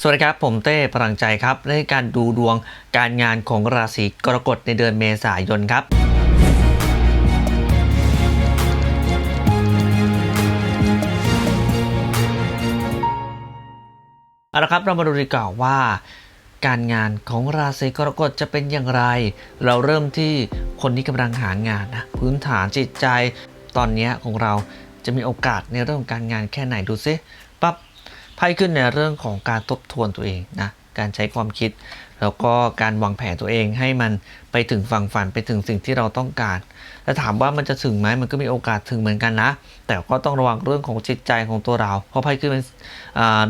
สวัสดีครับ ผมเต้พลังใจครับในการดูดวงการงานของราศีกรกฎในเดือนเมษายนครับ เอาละครับเรามาดูดีกว่าว่า การงานของราศีกรกฎจะเป็นอย่างไร เราเริ่มที่คนที่กำลังหางานนะพื้นฐานจิตใจตอนนี้ของเราจะมีโอกาสในเรื่องของการงานแค่ไหนดูซิปั๊บ ไพ่ขึ้นในเรื่องของการทบทวนตัวเองนะการใช้ความคิด แล้วก็การวางแผนตัวเองให้มันไปถึงฝั่งฝันไปถึงสิ่งที่เราต้องการแต่ถามว่ามันจะถึงไหมมันก็มีโอกาสถึงเหมือนกันนะ แต่ก็ต้องระวังเรื่องของจิตใจของตัวเรา เพราะไพ่ขึ้นเป็น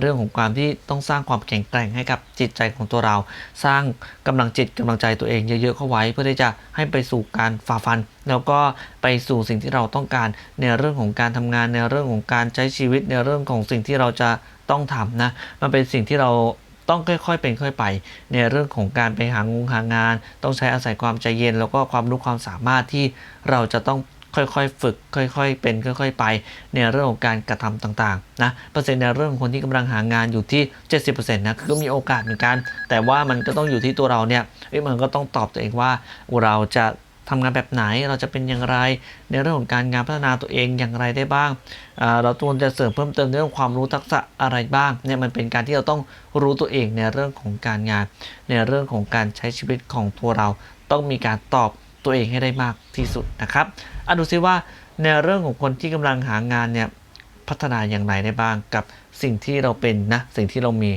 เรื่องของความที่ต้องสร้างความแข็งแกร่งให้กับจิตใจของตัวเรา สร้างกำลังจิตกำลังใจตัวเองเยอะๆเข้าไว้ เพื่อที่จะให้ไปสู่การฝ่าฟัน แล้วก็ไปสู่สิ่งที่เราต้องการในเรื่องของการทำงานในเรื่องของการใช้ชีวิตในเรื่องของสิ่งที่เราจะต้องทำนะ มันเป็นสิ่งที่เรา ต้องค่อยๆ เป็นค่อยไป ในเรื่องของการไปหางงหางาน ต้องใช้อาศัยความใจเย็น แล้วก็ความรู้ความสามารถที่เราจะต้องค่อยๆ ฝึก ค่อยๆ เป็น ค่อย ๆ ไป ในเรื่องของการกระทำต่างๆ นะ เปอร์เซ็นต์ในเรื่องของคนที่กำลังหางานอยู่ที่ 70%นะ คือก็มีโอกาสเหมือนกัน แต่ว่ามันก็ต้องอยู่ที่ตัวเราเนี่ยมันก็ต้องตอบตัวเองว่าเราจะ ทำงานแบบไหนเราจะเป็นอย่างไร ในเรื่องของการงานพัฒนาตัวเองอย่างไรได้บ้าง เราควรจะเสริมเพิ่มเติมในเรื่องความรู้ทักษะอะไรบ้างเนี่ยมันเป็นการที่เราต้องรู้ตัวเองในเรื่องของการงาน ในเรื่องของการใช้ชีวิตของตัวเรา ต้องมีการตอบตัวเองให้ได้มากที่สุดนะครับอะดูซิว่าในเรื่องของคนที่กำลังหางานเนี่ยพัฒนาอย่างไรได้บ้างกับสิ่งที่เราเป็นนะสิ่งที่เรามี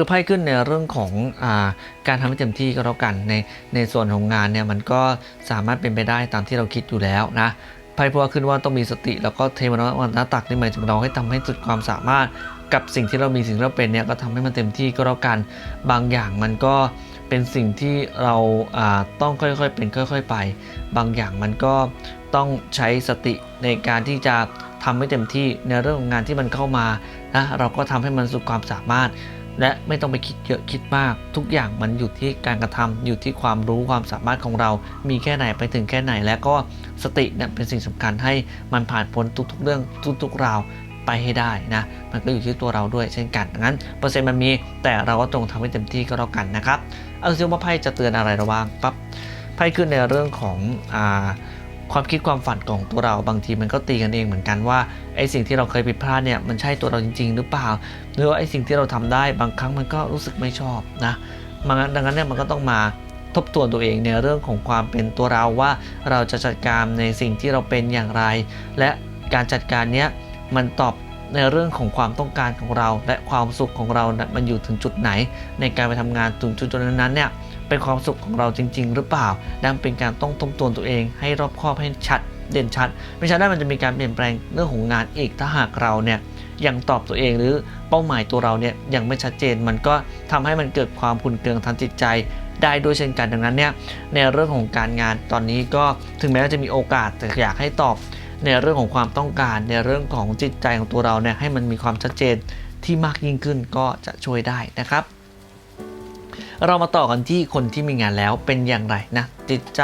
คือไพ่ขึ้นในเรื่องของอาการทำให้เต็มที่ก็แล้วกันในในส่วนของงานเนี่ยมันก็สามารถเป็นไปได้ตามที่เราคิดอยู่แล้วนะไพ่พัวขึ้นว่าต้องมีสติ แล้วก็เทวนาวันนาตักนี่หมายถึงเราให้ทำให้สุดความสามารถกับสิ่งที่เรามีสิ่งที่เราเป็นเนี่ยก็ทำให้มันเต็มที่ก็แล้วกันบางอย่างมันก็เป็นสิ่งที่เราต้องค่อยๆเป็นค่อย ๆ ไป บางอย่างมันก็ต้องใช้สติในการที่จะทำให้เต็มที่ในเรื่องของงานที่มันเข้ามานะเราก็ทำให้มันสุดความสามารถ และไม่ต้องไปคิดเยอะคิดมาก ทุกอย่างมันอยู่ที่การกระทำอยู่ที่ความรู้ความสามารถของเรา มีแค่ไหนไปถึงแค่ไหน และก็สติเนี่ยเป็นสิ่งสำคัญให้มันผ่านพ้นทุกๆ เรื่องทุกๆราวไปให้ได้นะมันก็อยู่ที่ตัวเราด้วยเช่นกันดังนั้นเปอร์เซ็นต์มันมีแต่เราก็จงทำให้เต็มที่ก็แล้วกันนะครับเอาซิว่าไพ่จะเตือนอะไรเราบ้างปั๊บไพ่ขึ้นในเรื่องของอ่า ความคิดความฝันของตัวเราบางทีมันก็ตีกันเองเหมือนกันว่าไอ้สิ่งที่เราเคยผิดพลาดเนี่ยมันใช่ตัวเราจริง ๆ หรือเปล่า หรือว่าไอ้สิ่งที่เราทำได้บางครั้งมันก็รู้สึกไม่ชอบนะดังนั้นเนี่ยมันก็ต้องมาทบทวนตัวเองในเรื่องของความเป็นตัวเราว่าเราจะจัดการในสิ่งที่เราเป็นอย่างไร และการจัดการเนี้ยมันตอบในเรื่องของความต้องการของเรา และความสุขของเรานะมันอยู่ถึงจุดไหน ในการไปทำงานถึงจุดนั้นๆเนี่ย เป็นความสุขของเราจริง ๆ หรือเปล่าดังเป็นการต้องทบทวนตัวเองให้รอบคอบให้ชัดเด่นชัด ไม่ใช่ได้มันจะมีการเปลี่ยนแปลงเรื่องของงานอีกถ้าหากเราเนี่ยยังตอบตัวเองหรือเป้าหมายตัวเราเนี่ยยังไม่ชัดเจน มันก็ทำให้มันเกิดความขุ่นเคืองทางจิตใจได้ด้วยเช่นกันดังนั้นเนี่ยในเรื่องของการงานตอนนี้ก็ถึงแม้ว่าจะมีโอกาสแต่อยากให้ตอบในเรื่องของความต้องการ ในเรื่องของจิตใจของตัวเราเนี่ยให้มันมีความชัดเจนที่มากยิ่งขึ้นก็จะช่วยได้นะครับ เรามาต่อกันที่คนที่มีงานแล้วเป็นอย่างไรนะจิตใจ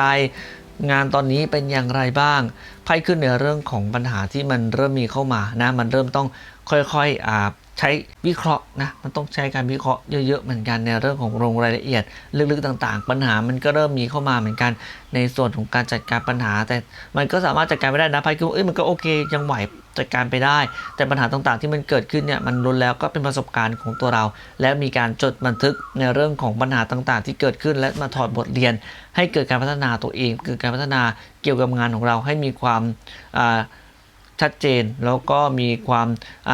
งานตอนนี้เป็นอย่างไรบ้างไพ่ขึ้นในเรื่องของปัญหาที่มันเริ่มมีเข้ามานะมันเริ่มต้องค่อยๆอ่า ใช้วิเคราะห์นะมันต้องใช้การวิเคราะห์เยอะๆเหมือนกันในเรื่องของลงรายละเอียด ลึกๆต่างๆ ปัญหามันก็เริ่มมีเข้ามาเหมือนกัน ในส่วนของการจัดการปัญหา แต่มันก็สามารถจัดการไปได้นะไพ่คือเอ้ยมันก็โอเคยังไหวจัดการไปได้ แต่ปัญหาต่างๆที่มันเกิดขึ้นเนี่ยมันรุนแล้วก็เป็นประสบการณ์ของตัวเรา และมีการจดบันทึกในเรื่องของปัญหาต่างๆ ที่เกิดขึ้นและมาถอดบทเรียน ให้เกิดการพัฒนาตัวเองเกิดการพัฒนาเกี่ยวกับงานของเราให้มีความอ่า ชัดเจน แล้วก็มีความ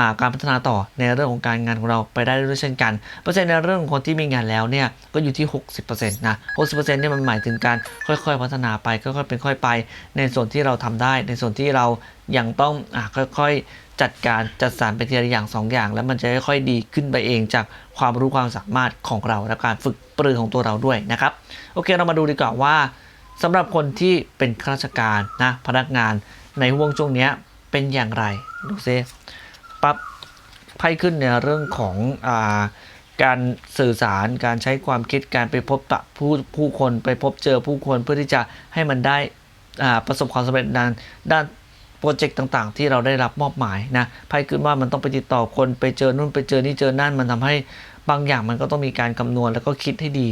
าการพัฒนาต่อในเรื่องของการงานของเราไปได้ด้วยเช่นกันเปอร์เซ็นต์ในเรื่องของคนที่มีงานแล้วเนี่ยก็อยู่ที่ 60%นะ60%เนี่ยมันหมายถึงการค่อยๆพัฒนาไปค่อยๆเป็นค่อยไป ในส่วนที่เราทำได้ ในส่วนที่เรายังต้องอ่าค่อยๆจัดการจัดสรรไปทีละอย่างสองอย่าง แล้วมันจะค่อยๆดีขึ้นไปเองจากความรู้ความสามารถของเราและการฝึกปรือของตัวเราด้วยนะครับโอเคเรามาดูดีกว่าว่าสำหรับคนที่เป็นข้าราชการนะพนักงานในห่วงช่วงเนี้ย เป็นอย่างไรดูซิปั๊บไพ่ขึ้นในเรื่องของอาการสื่อสารการใช้ความคิดการไปพบปะผู้ผู้คนไปพบเจอผู้คนเพื่อที่จะให้มันได้ประสบความสำเร็จด้านด้านโปรเจกต์ต่างๆ ที่เราได้รับมอบหมายนะไพ่ขึ้นว่ามันต้องไปติดต่อคนไปเจอนู่นไปเจอนี่เจอนั่นมันทำให้บางอย่างมันก็ต้องมีการคำนวณแล้วก็คิดให้ดี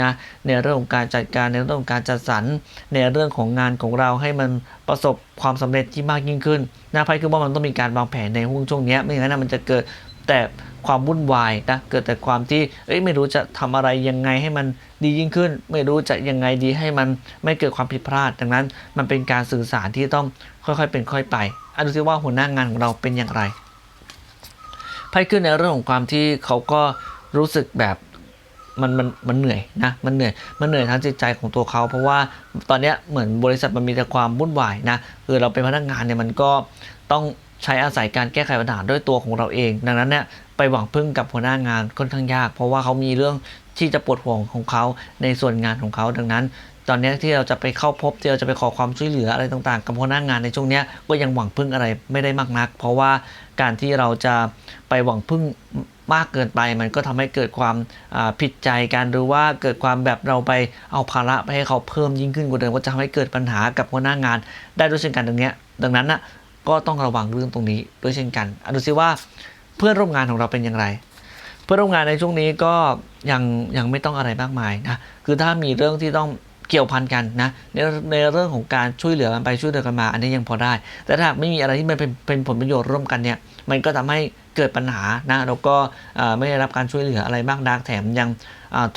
นะในเรื่องของการจัดการในเรื่องของการจัดสรรในเรื่องของงานของเราให้มันประสบความสำเร็จที่มากยิ่งขึ้นนะไพ่ขึ้นว่ามันต้องมีการวางแผนในห่วงช่วงนี้ไม่อย่างนั้นนะมันจะเกิดแต่ความวุ่นวายนะเกิดแต่ความที่เอ้ยไม่รู้จะทำอะไรยังไงให้มันดียิ่งขึ้น ไม่รู้จะยังไงดีให้มันไม่เกิดความผิดพลาด ดังนั้นมันเป็นการสื่อสารที่ต้องค่อยๆ เป็นค่อยไปอะดูซิว่าหัวหน้างานของเราเป็นอย่างไรไพ่ขึ้นในเรื่องของความที่เขาก็รู้สึกแบบ มันมันมันเหนื่อยนะมันเหนื่อยมันเหนื่อยทั้งจิตใจของตัวเขา เพราะว่าตอนนี้เหมือนบริษัทมันมีแต่ความวุ่นวายนะคือเราเป็นพนักงานเนี่ยมันก็ต้องใช้อาศัยการแก้ไขปัญหาด้วยตัวของเราเอง ดังนั้นเนี่ยไปหวังพึ่งกับหัวหน้างานค่อนข้างยาก เพราะว่าเขามีเรื่องที่จะปวดห่วงของเขาในส่วนงานของเขาดังนั้น ตอนนี้ที่เราจะไปเข้าพบที่เราจะไปขอความช่วยเหลืออะไรต่างๆ กับหัวหน้างานในช่วงนี้ก็ยังหวังพึ่งอะไรไม่ได้มากนัก เพราะว่าการที่เราจะไปหวังพึ่ง มากเกินไป มันก็ทำให้เกิดความผิดใจกันหรือว่าเกิดความแบบเราไปเอาภาระไปให้เขาเพิ่มยิ่งขึ้นกว่าเดิมก็จะทำให้เกิดปัญหากับหัวหน้างาน ได้ด้วยเช่นกันตรงนี้ดังนั้นนะก็ต้องระวังเรื่องตรงนี้ด้วยเช่นกันอดูซิว่าเพื่อนร่วมงานของเราเป็นอย่างไร เพื่อนร่วมงานในช่วงนี้ก็ยังยังไม่ต้องอะไรมากมายนะคือถ้ามีเรื่องที่ต้องเกี่ยวพันกันนะในในเรื่องของการช่วยเหลือกันไปช่วยเหลือกันมา อันนี้ยังพอได้ แต่ถ้าไม่มีอะไรที่มันเป็นเป็นผลประโยชน์ร่วมกันเนี่ยมันก็ทำให้ เกิดปัญหานะแล้วก็ไม่ได้รับการช่วยเหลืออะไรมากนักแถมยัง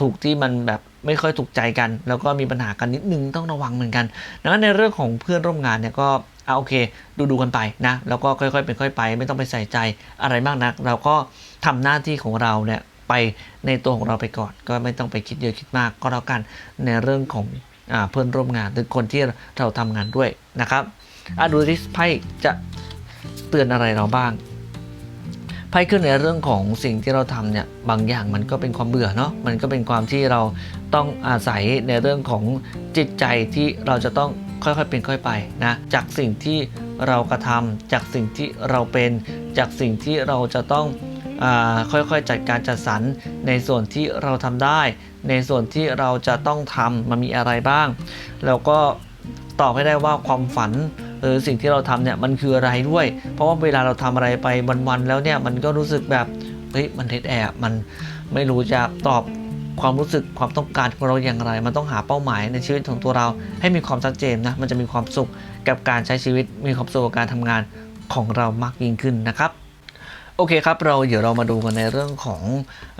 ถูกที่มันแบบไม่ค่อยถูกใจกัน แล้วก็มีปัญหากันนิดนึงต้องระวังเหมือนกันดังนั้นในเรื่องของเพื่อนร่วมงานเนี่ยก็เอาโอเค ดูดูกันไปนะแล้วก็ค่อยๆเป็นค่อยไป ไม่ต้องไปใส่ใจอะไรมากนัก เราก็ทำหน้าที่ของเราเนี่ยไปในตัวของเราไปก่อน ก็ไม่ต้องไปคิดเยอะคิดมากก็แล้วกันในเรื่องของอาเพื่อนร่วมงานหรือคนที่เราทำงานด้วยนะครับอะดูที่ไพ่จะเตือนอะไรเราบ้าง ไพ่ขึ้นในเรื่องของสิ่งที่เราทำเนี่ยบางอย่างมันก็เป็นความเบื่อเนาะมันก็เป็นความที่เราต้องอาศัยในเรื่องของจิตใจที่เราจะต้องค่อยๆเป็นค่อยไปนะจากสิ่งที่เรากระทำจากสิ่งที่เราเป็น จากสิ่งที่เราจะต้องอค่อยๆจัดการจัดสรรในส่วนที่เราทำได้ ในส่วนที่เราจะต้องทำมันมีอะไรบ้าง แล้วก็ตอบให้ได้ว่าความฝัน หรือสิ่งที่เราทำเนี่ยมันคืออะไรด้วย เพราะว่าเวลาเราทำอะไรไปวันๆแล้วเนี่ยมันก็รู้สึกแบบเฮ้ยมันเท็ดแอบมันไม่รู้จะตอบความรู้สึกความต้องการของเราอย่างไร มันต้องหาเป้าหมายในชีวิตของตัวเรา ให้มีความชัดเจนนะมันจะมีความสุขกับการใช้ชีวิต มีความสุขกับการทำงานของเรามากยิ่งขึ้นนะครับโอเคครับเราเดี๋ยวเรามาดูกันในเรื่องของ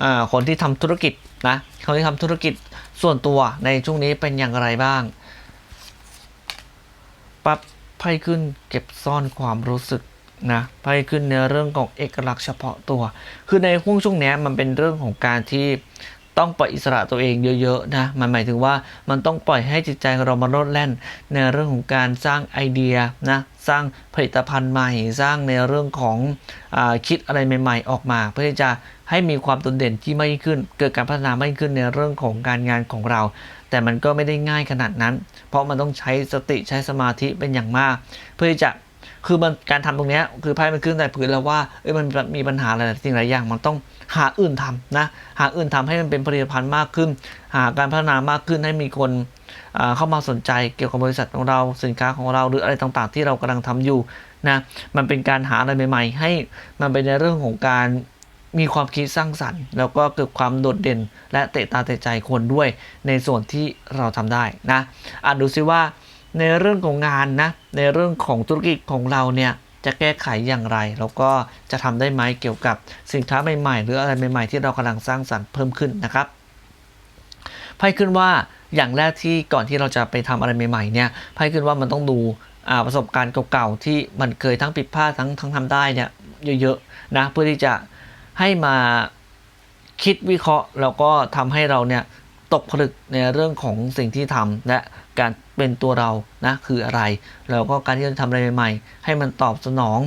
อคนที่ทำธุรกิจนะคนที่ทำธุรกิจส่วนตัวในช่วงนี้เป็นอย่างไรบ้างปั๊บ ไพ่ขึ้นเก็บซ่อนความรู้สึกนะไพ่ขึ้นในเรื่องของเอกลักษณ์เฉพาะตัว คือในห่วงช่วงนี้มันเป็นเรื่องของการที่ต้องปล่อยอิสระตัวเองเยอะๆนะ มันหมายถึงว่ามันต้องปล่อยให้จิตใจเรามาโลดแล่น ในเรื่องของการสร้างไอเดียนะ สร้างผลิตภัณฑ์ใหม่ สร้างในเรื่องของอคิดอะไรใหม่ ๆ ออกมา เพื่อที่จะให้มีความโดดเด่นที่ไม่ขึ้น เกิดการพัฒนาไม่ขึ้นในเรื่องของการงานของเรา แต่มันก็ไม่ได้ง่ายขนาดนั้น เพราะมันต้องใช้สติใช้สมาธิเป็นอย่างมาก เพื่อที่จะคือมันการทำตรงนี้คือไพ่มันขึ้นแต่พื้นแล้วว่าเอ้ยมันมีปัญหาอะไรสิ่งหลายอย่างมันต้องหาอื่นทำนะหาอื่นทำให้มันเป็นผลิตภัณฑ์มากขึ้น หาการพัฒนามากขึ้นให้มีคนเข้ามาสนใจเกี่ยวกับบริษัทของเราสินค้าของเราหรืออะไรต่างๆ ที่เรากำลังทำอยู่นะมันเป็นการหาอะไรใหม่ ๆ ให้มันเป็นในเรื่องของการ มีความคิดสร้างสรรค์ แล้วก็เกิดความโดดเด่น และเตะตาเตะใจคนด้วยในส่วนที่เราทำได้นะอะดูซิว่าในเรื่องของงานนะในเรื่องของธุรกิจของเราเนี่ยจะแก้ไขอย่างไร แล้วก็จะทำได้ไหมเกี่ยวกับสินค้าใหม่ๆ หรืออะไรใหม่ๆ ที่เรากำลังสร้างสรรค์เพิ่มขึ้นนะครับไพ่ขึ้นว่าอย่างแรกที่ก่อนที่เราจะไปทำอะไรใหม่ๆเนี่ยไพ่ขึ้นว่ามันต้องดูประสบการณ์เก่าๆที่มันเคยทั้งผิดพลาดทั้งทั้งทำได้เนี่ยเยอะๆนะเพื่อที่จะ ให้มาคิดวิเคราะห์ แล้วก็ทำให้เราเนี่ยตกผลึกในเรื่องของสิ่งที่ทำและการเป็นตัวเรานะคืออะไร แล้วก็การที่เราจะทำอะไรใหม่ๆ ให้มันตอบสนอง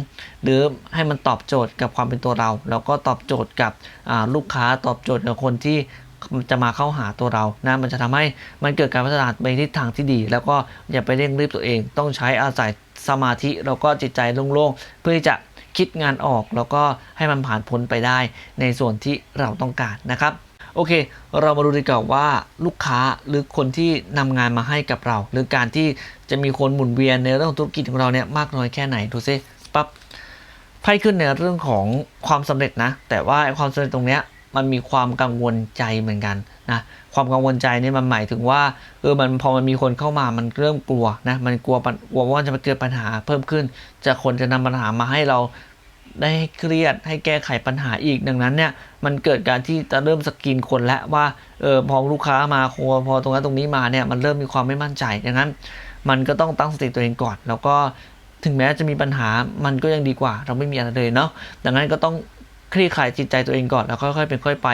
หรือให้มันตอบโจทย์กับความเป็นตัวเรา แล้วก็ตอบโจทย์กับลูกค้าตอบโจทย์กับคนที่จะมาเข้าหาตัวเรานะมันจะทำให้มันเกิดการพัฒนาไปทิศทางที่ดี แล้วก็อย่าไปเร่งรีบตัวเอง ต้องใช้อาศัยสมาธิแล้วก็จิตใจโล่งๆ เพื่อที่จะ คิดงานออกแล้วก็ให้มันผ่านพ้นไปได้ในส่วนที่เราต้องการนะครับโอเค เรามาดูดีกว่าว่าลูกค้าหรือคนที่นำงานมาให้กับเรา หรือการที่จะมีคนหมุนเวียนในเรื่องธุรกิจของเราเนี่ยมากน้อยแค่ไหนดูซิปั๊บไพ่ขึ้นในเรื่องของความสำเร็จนะ แต่ว่าความสำเร็จตรงเนี้ย มันมีความกังวลใจเหมือนกันนะความกังวลใจเนี่ยมันหมายถึงว่าเออมันพอมันมีคนเข้ามามันเริ่มกลัวนะมันกลัวกลัวว่าจะมาเกิดปัญหาเพิ่มขึ้น จะคนจะนำปัญหามาให้เราได้ให้เครียดให้แก้ไขปัญหาอีกดังนั้นเนี่ยมันเกิดการที่จะเริ่มสกรีนคนแล้วว่าเออพอลูกค้ามาครัวพอตรงนั้นตรงนี้มาเนี่ยมันเริ่มมีความไม่มั่นใจดังนั้น มันก็ต้องตั้งสติตัวเองก่อน แล้วก็ถึงแม้จะมีปัญหามันก็ยังดีกว่า เราไม่มีอะไรเลยเนาะดังนั้นก็ต้อง คลี่คลายจิตใจตัวเองก่อนแล้วค่อยๆเป็นค่อยไป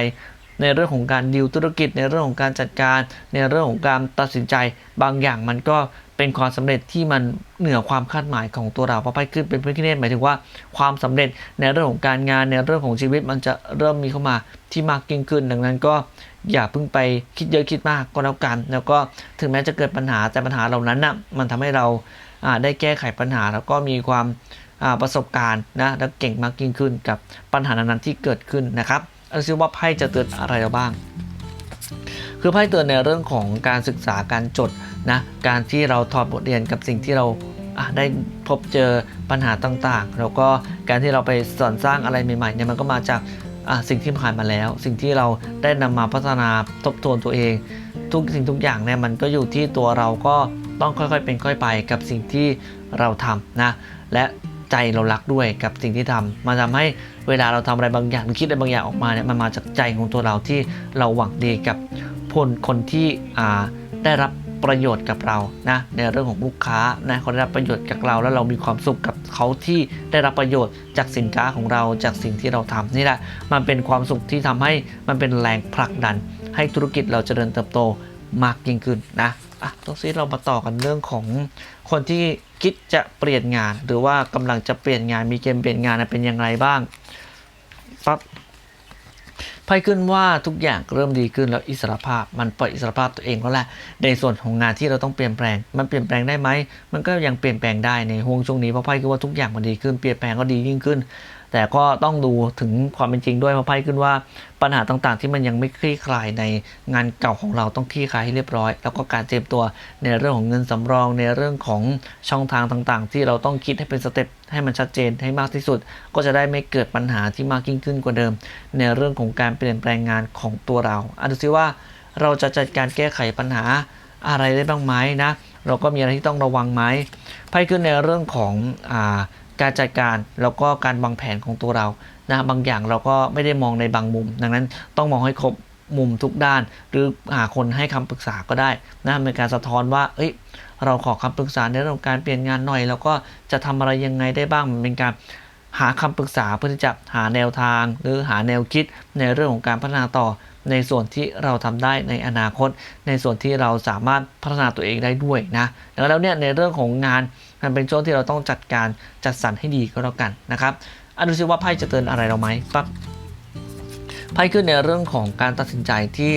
ในเรื่องของการดิวธุรกิจ ในเรื่องของการจัดการ ในเรื่องของการตัดสินใจบางอย่างมันก็เป็นความสำเร็จที่มันเหนือความคาดหมายของตัวเราเพราะไปขึ้นเป็นพระคิเนตหมายถึงว่าความสำเร็จในเรื่องของการงานในเรื่องของชีวิตมันจะเริ่มมีเข้ามาที่มากยิ่งขึ้น ดังนั้นก็อย่าเพิ่งไปคิดเยอะคิดมากก็แล้วกัน แล้วก็ถึงแม้จะเกิดปัญหาแต่ปัญหาเหล่านั้นนะ่ะมันทำให้เราได้แก้ไขปัญหาแล้วก็มีความ ประสบการณ์นะและเก่งมากยิ่งขึ้นกับปัญหานั้นที่เกิดขึ้นนะครับเอาซิว่าไพ่จะเตือนอะไรเราบ้าง คือไพ่เตือนในเรื่องของการศึกษาการจดนะการที่เราถอดบทเรียนกับสิ่งที่เราได้พบเจอปัญหาต่างๆ แล้วก็การที่เราไปสอนสร้างอะไรใหม่ๆเนี่ยมันก็มาจากสิ่งที่ผ่านมาแล้ว สิ่งที่เราได้นำมาพัฒนาทบทวนตัวเอง ทุกสิ่งทุกอย่างเนี่ยมันก็อยู่ที่ตัวเราก็ต้องค่อยๆเป็นค่อยไปกับสิ่งที่เราทำนะและ ใจเรารักด้วยกับสิ่งที่ทำมันทำให้เวลาเราทำอะไรบางอย่างหรือคิดอะไรบางอย่างออกมาเนี่ยมันมาจากใจของตัวเราที่เราหวังดีกับคนคนที่อ่าได้รับประโยชน์กับเรานะในเรื่องของลูกค้านะเขาได้รับประโยชน์จากเราแล้วเรามีความสุขกับเขาที่ได้รับประโยชน์จากสินค้าของเราจากสิ่งที่เราทำนี่แหละมันเป็นความสุขที่ทำให้มันเป็นแรงผลักดัน ให้ธุรกิจเราเจริญเติบโตมากยิ่งขึ้นนะอะตรงนี้เรามาต่อกันเรื่องของคนที่ คิดจะเปลี่ยนงาน หรือว่ากำลังจะเปลี่ยนงานมีเกมเปลี่ยนงานเป็นอย่างไรบ้างปั๊บไพ่ขึ้นว่าทุกอย่างเริ่มดีขึ้นแล้วอิสรภาพมันปล่อยอิสรภาพตัวเองแล้วแหละในส่วนของงานที่เราต้องเปลี่ยนแปลง มันเปลี่ยนแปลงได้ไหมมันก็ยังเปลี่ยนแปลงได้ในห่วงช่วงนี้เพราะไพ่คือว่าทุกอย่างมันดีขึ้นเปลี่ยนแปลงก็ดียิ่งขึ้น แต่ก็ต้องดูถึงความเป็นจริงด้วยเพราะไพ่ขึ้นว่าปัญหาต่างๆ ที่มันยังไม่คลี่คลายในงานเก่าของเราต้องคลี่คลายให้เรียบร้อย แล้วก็การเตรียมตัวในเรื่องของเงินสำรอง ในเรื่องของช่องทางต่างๆ ที่เราต้องคิดให้เป็นสเต็ปให้มันชัดเจนให้มากที่สุด ก็จะได้ไม่เกิดปัญหาที่มากยิ่งขึ้นกว่าเดิม ในเรื่องของการเปลี่ยนแปลงงานของตัวเราอะดูซิว่าเราจะจัดการแก้ไขปัญหาอะไรได้บ้างไหมนะ เราก็มีอะไรที่ต้องระวังไหมไพ่ขึ้นในเรื่องของอ่า การจัดการแล้วก็การวางแผนของตัวเรานะบางอย่างเราก็ไม่ได้มองในบางมุม ดังนั้นต้องมองให้ครบมุมทุกด้าน หรือหาคนให้คำปรึกษาก็ได้นะเป็นการสะท้อนว่าเอ้ยเราขอคำปรึกษาในเรื่องการเปลี่ยนงานหน่อย แล้วก็จะทำอะไรยังไงได้บ้างมันเป็นการหาคำปรึกษาเพื่อที่จะหาแนวทาง หรือหาแนวคิดในเรื่องของการพัฒนาต่อในส่วนที่เราทำได้ในอนาคต ในส่วนที่เราสามารถพัฒนาตัวเองได้ด้วยนะแล้วเนี่ยในเรื่องของงาน มันเป็นช่วงที่เราต้องจัดการจัดสรรให้ดีก็แล้วกันนะครับอะดูซิว่าไพ่จะเตือนอะไรเราไหมปั๊บไพ่ขึ้นในเรื่องของการตัดสินใจที่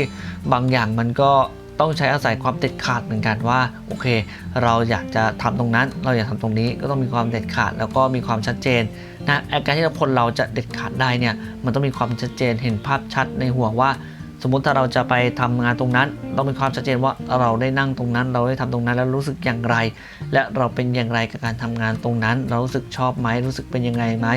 บางอย่างมันก็ต้องใช้อาศัยความเด็ดขาดเหมือนกันว่าโอเค เราอยากจะทำตรงนั้น เราอยากทำตรงนี้ก็ต้องมีความเด็ดขาด แล้วก็มีความชัดเจนนะการที่คนเราจะเด็ดขาดได้เนี่ยมันต้องมีความชัดเจนเห็นภาพชัดในหัวว่า สมมติถ้าเราจะไปทำงานตรงนั้น ต้องมีความชัดเจนว่าเราได้นั่งตรงนั้น เราได้ทำตรงนั้นแล้วรู้สึกอย่างไร และเราเป็นอย่างไรกับการทำงานตรงนั้น เรารู้สึกชอบไหมรู้สึกเป็นยังไงไหม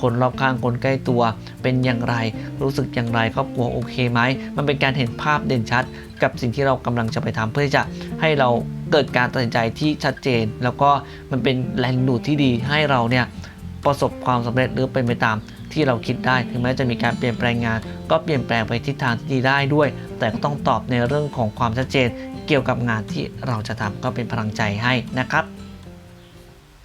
คนรอบข้างคนใกล้ตัว เป็นอย่างไร รู้สึกอย่างไรครอบครัวโอเคไหมมันเป็นการเห็นภาพเด่นชัด กับสิ่งที่เรากำลังจะไปทำเพื่อจะให้เราเกิดการตัดสินใจที่ชัดเจน แล้วก็มันเป็นแรงดูดที่ดีให้เราเนี่ยประสบความสำเร็จหรือเป็นไปตาม ที่เราคิดได้ ถึงแม้จะมีการเปลี่ยนแปลงงาน ก็เปลี่ยนแปลงไปทิศทางที่ดีได้ด้วย แต่ก็ต้องตอบในเรื่องของความชัดเจน เกี่ยวกับงานที่เราจะทำก็เป็นพลังใจให้นะครับ